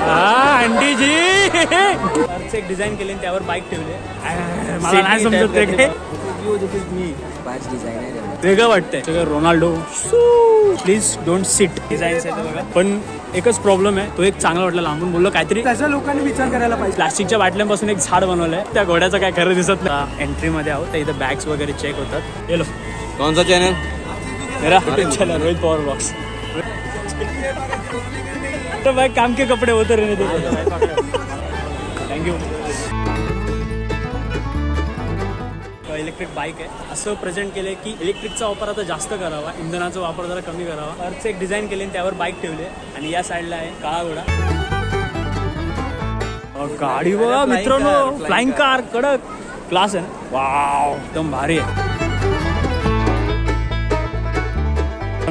Aunty जी एक design केले आणि त्यावर बाईक ठेवले. मला नाही समजत ते काय पाच डिझाईन आहे वेगळं वाटतंय. सगळं Ronaldo. Please don't sit designs आहे बघा. पण एकच प्रॉब्लेम आहे तो एक चांगला वाटला लांबून. बोललो काहीतरी त्याचा लोकांनी विचार करायला पाहिजे. प्लास्टिकच्या बाटल्यांपासून एक झाड बनवलंय. त्या घोड्याचं काय खरं दिसत नाही. एंट्री मध्ये आहोत. इथं बॅग्स वगैरे चेक होतात. येलो सा चॅनल मेरा चला रोहित पवार ब्लॉग्स तो भाई काम के कपडे होते रहने दो। थँक्यू इलेक्ट्रिक बाईक आहे. असं प्रेझेंट केलंय की इलेक्ट्रिकचा वापर आता जास्त करावा इंधनाचा वापर जरा कमी करावा. अर्थ एक डिझाईन केले आणि त्यावर बाईक ठेवले आणि या साईडला आहे काळा घोडा. गाडी बघा मित्रांनो. फ्लाइंग कार कडक. क्लास आहे ना? वाव एकदम भारी आहे.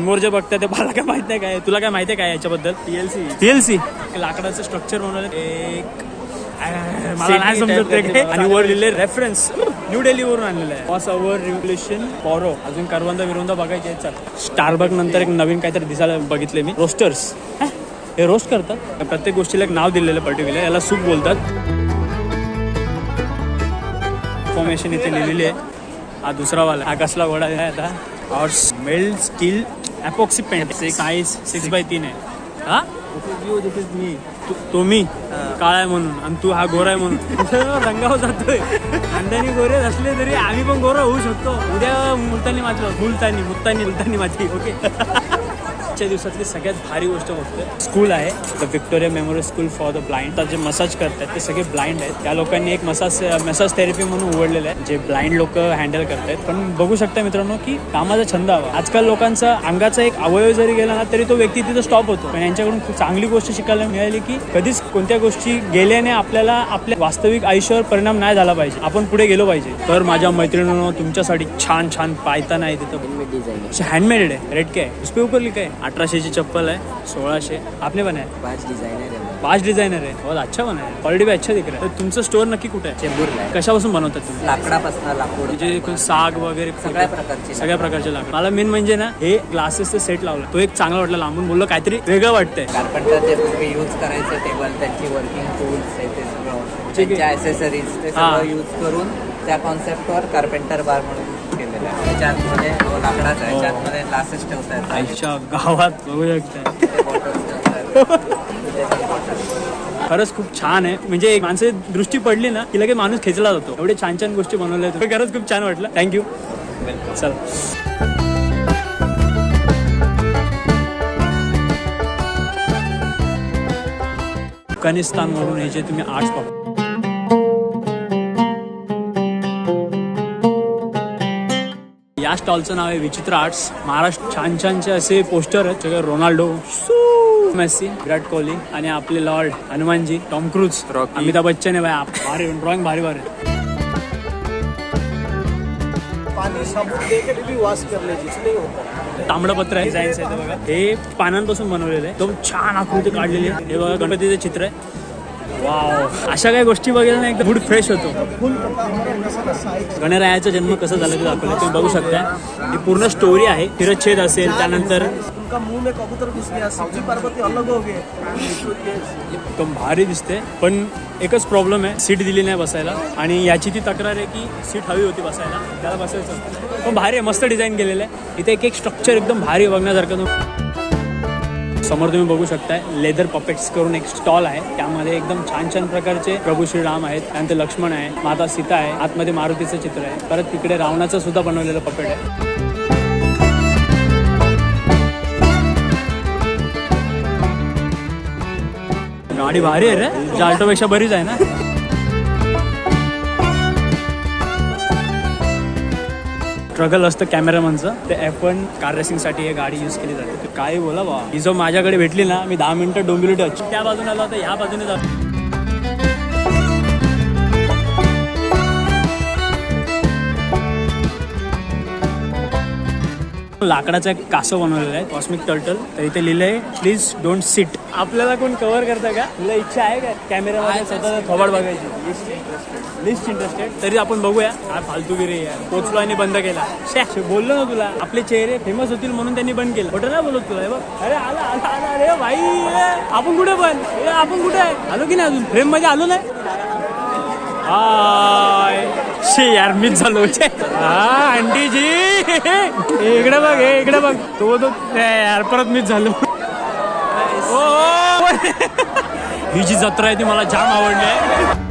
समोर जे बघताय ते मला काय माहीत नाही काय. तुला काय माहिती आहे काय याच्याबद्दल? पीएलसी पीएलसी लाकडाचं स्ट्रक्चर बनवलं. एक मला नाही समजत ते. आणि वर लिहिले रेफरन्स न्यू दिल्ली वरून आणलेलं आहे. वॉस अवर रिव्होल्युशन पॉरो अजून करवंदा विरुंदा बघायचे चल. स्टारबक नंतर एक नवीन काहीतरी दिसायला बघितले मी. रोस्टर्स हे? रोस्ट करतात? प्रत्येक गोष्टीला एक नाव दिलेलं पर्टिक्युलर याला सूप बोलतात. इन्फॉर्मेशन इथे लिहिलेली आहे. हा दुसरा वाला. हा कसला घोडा आहे आता? और smell steel epoxy paint size six by तीन आहे हा? तू- तो मी काळा आहे म्हणून. आणि तू हा गोरा आहे म्हणून. रंगावर जातोय. अंड्यानी गोरे असले तरी आम्ही पण गोरा होऊ शकतो. उद्या मुलतानी माझं मुलतानी मुलतानी मुलतानी माझी. ओके. आजच्या दिवसातली सगळ्यात भारी गोष्ट बघतोय. स्कूल आहे the Victoria Memorial School for the Blind तर जे मसाज करतात ते सगळे ब्लाइंड आहेत. त्या लोकांनी एक मसाज मसाज थेरपी म्हणून उघडलेलं आहे जे ब्लाइंड लोक हँडल करतायत. पण बघू शकता मित्रांनो की कामाचा छंद हवा. आजकाल लोकांचा अंगाचा एक अवयव जरी गेला ना तरी तो व्यक्ती तिथं स्टॉप होतो. पण यांच्याकडून खूप चांगली गोष्ट शिकायला मिळाली की कधीच कोणत्या गोष्टी गेल्याने आपल्याला आपल्या वास्तविक आयुष्यावर परिणाम नाही झाला पाहिजे. आपण पुढे गेलो पाहिजे. तर माझ्या मैत्रिणींनो तुमच्यासाठी छान छान पायताना आहे तिथं. हँडमेड है रेड क्या है उस पे अठारहशेची चप्पल है सोळाशे. आपने बनाया पाच डिझाईन आहे. पाच डिझायनर आहे. बहुत अच्छा बना है क्वालिटी भी अच्छा दिख रहा है तर तुमचं स्टोअर नक्की कुठे आहे? चेंबूरला आहे. कशापासून बनवतात तुम्ही? लाकडापासून लाकूड. म्हणजे साग वगैरे सगळ्या प्रकारचे सगळ्या प्रकारचे लाकूड. मला मेन म्हणजे ना हे ग्लासेसचं सेट लावला. तो एक चांगला वाटला लांबून. बोललो काहीतरी वेगळं वाटतंय. कार्पेंटर जे तुम्ही यूज करायचं टेबल त्यांची वर्किंग टूल्स आहे ते सगळं. आहे. त्यांच्या ॲसेसरीज ते हा. सगळं यूज करून त्या कॉन्सेप्टवर कार्पेंटर बार म्हणून केलेलं आहे. त्याच्यामध्ये तो लाकडाचा आहे. त्यातमध्ये ग्लासेस ठेवता येतात. आईच्या गावात बघू शकताय ते bottles ठेवता येतात. ते सगळं bottles. खरंच खूप छान आहे. म्हणजे एक माणसाची दृष्टी पडली ना की लगेच माणूस खेचला जातो. एवढे छान छान गोष्टी बनवल्या आहेत खरंच खूप छान वाटलं. थँक्यू चल. अफगाणिस्तानवरून हे जे तुम्ही आर्ट्स बघा या स्टॉलचं नाव आहे विचित्र आर्ट्स. महाराष्ट्र छान छानचे असे पोस्टर आहेत. सगळे रोनाल्डो मेस्सी विराट कोहली आणि आपले lord Hanumanji Tom Cruise Amitabh Bachchan आहे भाई भारी ड्रॉइंग भारी भारी. है तांबडपत्र आहे डिझाईन्स आहे बघा. हे पानांपासून बनवलेलं आहे. तो छान आकृती काढलेली आहे. हे बघा गणपतीचं चित्र आहे. वाव अशा काही गोष्टी बघायला ना एकदम मूड फ्रेश होतो. गणरायाचा जन्म कसा झाला ते दाखवलं तुम्ही बघू शकता ही पूर्ण स्टोरी आहे. तिरच्छेद असेल त्यानंतर उनका मुंह में कबूतर घुस गया शिवजी पार्वती अलग हो एकदम भारी दिसते. पण एकच प्रॉब्लेम आहे सीट दिली नाही बसायला. आणि याची ती तक्रार आहे की सीट हवी होती बसायला. त्याला बसायचं. पण भारी आहे मस्त डिझाईन केलेलं आहे. इथे एक एक स्ट्रक्चर एकदम भारी बघण्यासारखं. समोर तुम्ही बघू शकताय लेदर पपेट्स करून एक स्टॉल आहे. त्यामध्ये एकदम छान छान प्रकारचे प्रभू श्रीराम आहेत त्यानंतर लक्ष्मण आहे माता सीता आहे आतमध्ये मारुतीचं चित्र आहे. परत तिकडे रावणाचं सुद्धा बनवलेलं पपेट आहे. गाडी भारी आहे रे. जाल्टोपेक्षा बरीच आहे ना? स्ट्रगल असतं कॅमेरामनचं ते एफ वन कार रेसिंगसाठी हे गाडी यूज केली जाते. काय बोला बा. ही जो माझ्याकडे भेटली ना मी दहा मिनिटं डोंबिवली टच त्या बाजूने आलो तर ह्या बाजूने जातो. लाकडाचा एक कासव बनवलेला आहे कॉस्मिक टर्टल तर इथे लिहिलं आहे प्लीज डोंट सिट आपल्याला कोण कव्हर करतं का? तुला इच्छा आहे का? कॅमेरामध्ये स्वतःचा थोबाड बघायची. लिस्ट इंटरेस्टेड तरी आपण बघूया. काय फालतूगिरी आहे. पोचलो आणि बंद केला. शे, बोललो ना तुला. आपले चेहरे फेमस होतील म्हणून त्यांनी बंद केलं. खोटं नाही बोलत तुला बघ. अरे आला आला आला अरे भाई आपण कुठे पण? आपण कुठे? आहे आलो की नाही अजून? फ्रेममध्ये आलो नाही? हाय. शे यार मीच झालो. हा आंटी जी इकडे बघ हे इकडे बघ. तो तो यार परत मीच झालो. ही जी जत्रा आहे ती मला जाम आवडली आहे.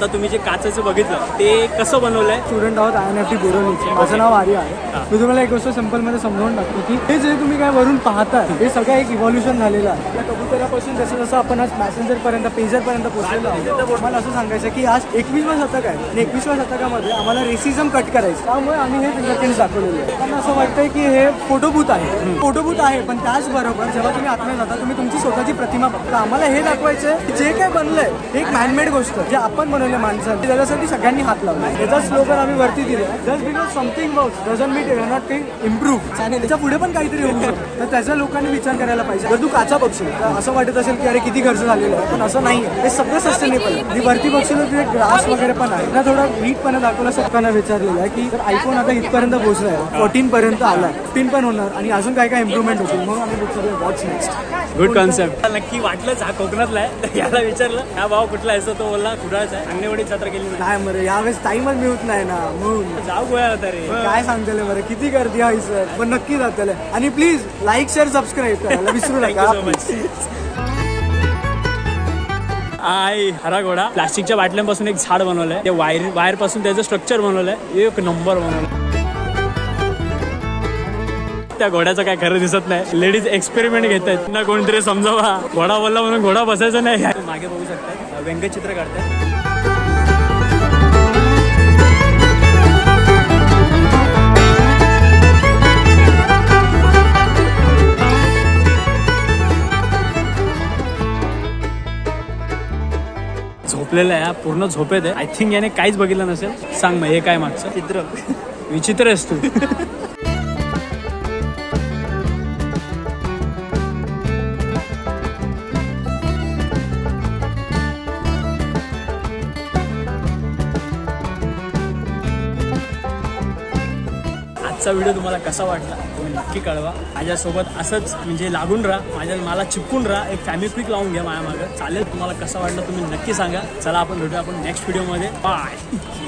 आता तुम्ही जे काचेचं बघितलं ते कसं बनवलंय? स्टुडंट आहोत आय एन एफ टी बोरोनीचे माझं नाव आर्य आहे. मी तुम्हाला एक गोष्ट सिम्पलमध्ये समजावून टाकतो की हे जे तुम्ही काय वरून पाहताय हे सगळं एक इव्हॉल्युशन झालेलं आहे. त्या कबुतरापासून जसं जसं आपण आज पॅसेंजरपर्यंत पेजरपर्यंत पोहोचलेलो आहोत मला असं सांगायचं की आज एकवीसवा शतक आहे आणि एकवीसव्या शतकामध्ये आम्हाला रेसिझम कट करायचं त्यामुळे आम्ही हे फिंगरप्रिंट्स दाखवलेले आहे त्यांना असं वाटतंय की हे फोटोबूथ आहे. फोटोबूथ आहे पण त्याचबरोबर जेव्हा तुम्ही आतमध्ये जाता तुम्ही तुमची स्वतःची प्रतिमा बघता. आम्हाला हे दाखवायचं आहे की जे काय बनलंय हे एक मॅनमेड गोष्ट आहे. जे आपण बनवले माणसाने त्याच्यासाठी सगळ्यांनी हात लावला. याचा स्लोगन आम्ही वरती दिले. Just because something work dozen meet not thing improve आणि त्याच्या पुढे पण काहीतरी होऊ शकतं. तर त्याचा लोकांनी विचार करायला पाहिजे. जर तू काचा बघशील तर असं वाटत असेल की अरे किती खर्च झालेला आहे पण असं नाही आहे हे सगळं सस्टेनेबल आहे. मी वरती बघशील तर तिथे ग्लास वगैरे पण आहे. ना थोडं नीटपणे दाखवलं सगळ्यांना विचारलेलं आहे की आयफोन आता इथपर्यंत पोहोचला आहे फोर्टीन पर्यंत आलाय फिफ्टीन पण होणार आणि अजून काय काय इम्प्रूव्हमेंट होतील म्हणून आम्ही विचारलं वॉच नेक्स्ट गुड कॉन्सेप्ट नक्की वाटलंच हा कोकणातला आहे. याला विचारलं हा भाव कुठला आहे तो बोलला कुडाळचा आहे. अंगणेवाडी जत्रा केली नाही. बरं यावेळेस टाइमच मिळत नाही ना म्हणून. जाऊ गोया होता रे. काय सांगतले बरं किती गर्दी आहे सर. पण नक्की जातले. आणि प्लीज लाईक शेअर सबस्क्राईब करायला विसरू नका. आय हरा घोडा. प्लास्टिकच्या बाटल्यांपासून एक झाड बनवलंय. ते वायर वायरपासून त्याचं स्ट्रक्चर बनवलंय. एक नंबर बनवलं त्या घोड्याचं काय खरं दिसत नाही. लेडीज एक्सपेरिमेंट घेत आहेत ना कोणतरी समजावा. घोडा बोलला म्हणून घोडा बसायचा नाही. मागे बघू शकता व्यंगचित्र काढतात झोपलेला आहे पूर्ण झोपेत आहे. आय थिंक याने काहीच बघितलं नसेल. सांग मग हे काय मागचं? चित्र. विचित्र आहेस तू. आजचा व्हिडिओ तुम्हाला कसा वाटला तुम्ही नक्की कळवा. माझ्यासोबत असंच म्हणजे लागून राहा माझ्या मला चिपकून राहा एक फॅमिली क्विक लावून घ्या माझ्या मागं चालेल तुम्हाला कसा वाटलं तुम्ही नक्की सांगा. चला आपण भेटूया आपण नेक्स्ट व्हिडिओमध्ये बाय